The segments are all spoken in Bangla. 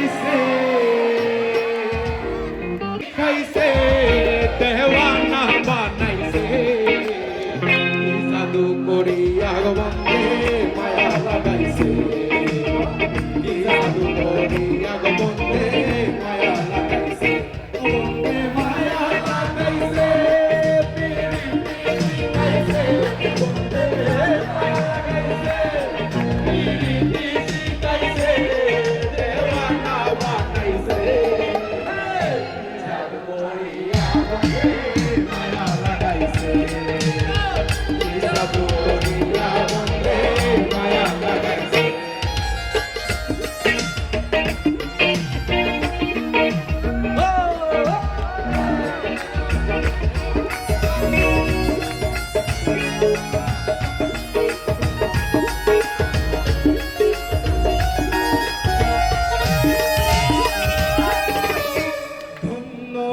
খাইছে খাইছে দেওয়ানা বানাইছে সাধু করিয়া ভগবানকে মায়া লাগাইছে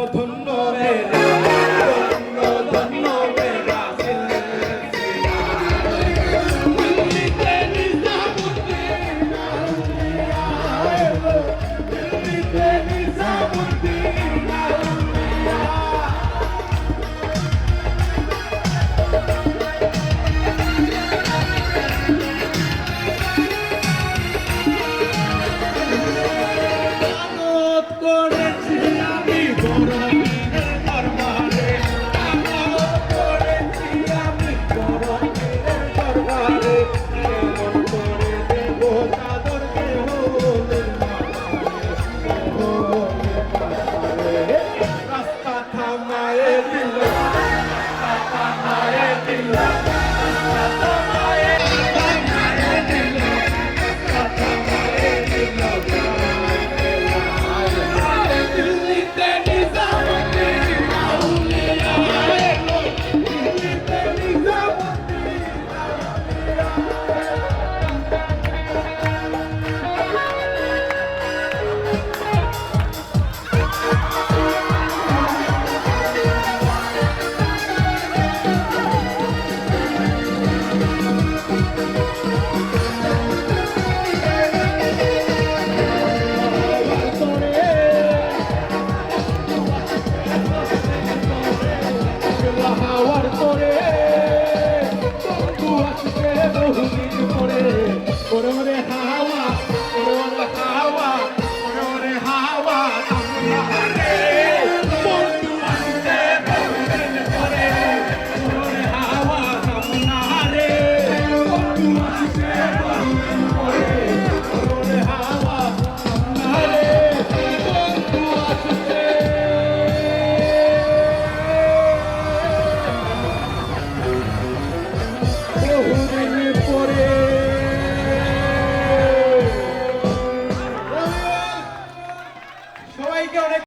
Open আসবে বহুদিন পরে ওরে